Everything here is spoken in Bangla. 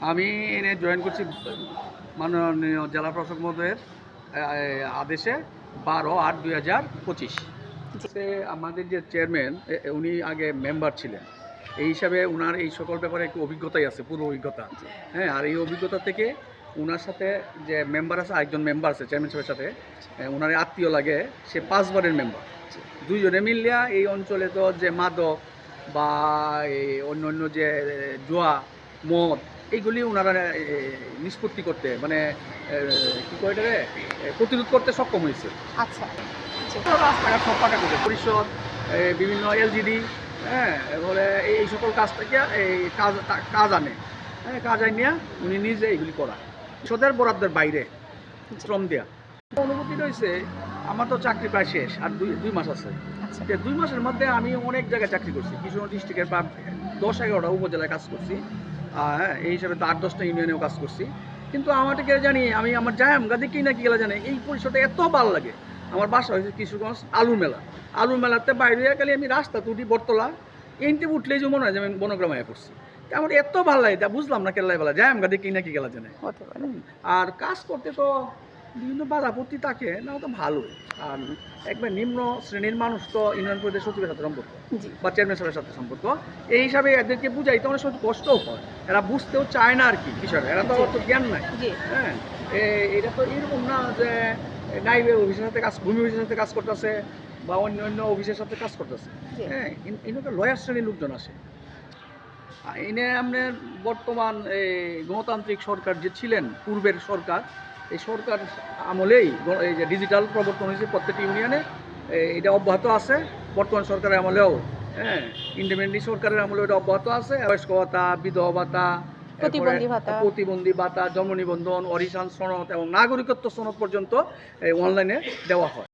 আমি এনে জয়েন করছি মাননীয় জেলা প্রশাসক মহোদয়ের আদেশে বারো আট দুই হাজার পঁচিশ। আমাদের যে চেয়ারম্যান উনি আগে মেম্বার ছিলেন। এই হিসাবে ওনার এই সকল ব্যাপারে একটু অভিজ্ঞতাই আছে পুরো অভিজ্ঞতা। হ্যাঁ আর এই অভিজ্ঞতা থেকে ওনার সাথে যে মেম্বার আছে আরেকজন মেম্বার আছে চেয়ারম্যান সাহেবের সাথে ওনার আত্মীয় লাগে সে পাঁচবারের মেম্বার দুইজনে মিলিয়া এই অঞ্চলে তো যে মাদক বা এই অন্য অন্য যে জুয়া মদ এইগুলি ওনারা নিষ্পত্তি করতে মানে কি কয় এটারে এ, প্রতিরোধ করতে সক্ষম হয়েছে। আচ্ছা। রাস্তাঘাট সব পাকা করছে পরিষদ বিভিন্ন এলজিডি হ্যাঁ এবারে এই সকল কাজ থেকে এই কাজ কাজ আনে। হ্যাঁ কাজ আনিয়া উনি নিজে এইগুলি করা সদের বরাদ্দের বাইরে শ্রম দেয়া। অনুভূতি রয়েছে আমার তো চাকরি প্রায় শেষ আর দুই দুই মাস আছে। আচ্ছা। দুই মাসের মধ্যে আমি অনেক জায়গায় চাকরি করছি কিশোরগঞ্জ ডিস্ট্রিক্টের প্রায় দশ এগারোটা উপজেলায় কাজ করছি। হ্যাঁ এই হিসাবে তো আট দশটা ইউনিয়নেও কাজ করছি। কিন্তু আমাকে কে জানি আমি আমার জায়াম গাদি কি না কি গেলে জানি এই পরিষদটা এত ভালো লাগে। আমার বাসা হয়েছে কিশোরগঞ্জ আলু মেলা। আলু মেলাতে বাইরে গেলে আমি রাস্তা তুটি বটতলা এনটি উঠলেই যে মনে হয় যে আমি বনগ্রামে করছি তা আমার এত ভালো লাগে তা বুঝলাম না কেল্লাই বেলা জায়াম গাদি কি নাকি গেলা জানে। আর কাজ করতে তো বিভিন্ন বাধা থাকে না তো ভালোই। আর একবার নিম্ন শ্রেণির মানুষ তো ইউনিয়ন পরিষদের সচিবের সাথে সম্পর্ক বা চেয়ারম্যান সাহেবের সাথে সম্পর্ক। এই হিসাবে এদেরকে বুঝাইতে অনেক সময় কষ্টও হয়। এরা বুঝতেও চায় না আর কি বিষয়টা। এরা তো অত জ্ঞান নাই। হ্যাঁ এটা তো এরকম না যে নাইবের অফিসের সাথে কাজ ভূমি অফিসের সাথে কাজ করতেছে বা অন্য অন্য অফিসের সাথে কাজ করতেছে। হ্যাঁ এনাকে লয়ার শ্রেণির লোকজন আসে। এনে আপনার বর্তমান এই গণতান্ত্রিক সরকার যে ছিলেন পূর্বের সরকার এই সরকার আমলেই এই যে ডিজিটাল প্রবর্তন হয়েছে প্রত্যেকটি ইউনিয়নে এটা অব্যাহত আছে। বর্তমান সরকারের আমলেও হ্যাঁ? ইন্ডিপেন্ডেন্ট সরকারের আমলেও এটা অব্যাহত আছে। বয়স্ক ভাতা বিধবা ভাতা প্রতিবন্ধী ভাতা। জন্ম নিবন্ধন অরিসান সনদ এবং নাগরিকত্ব সনদ পর্যন্ত অনলাইনে দেওয়া হয়।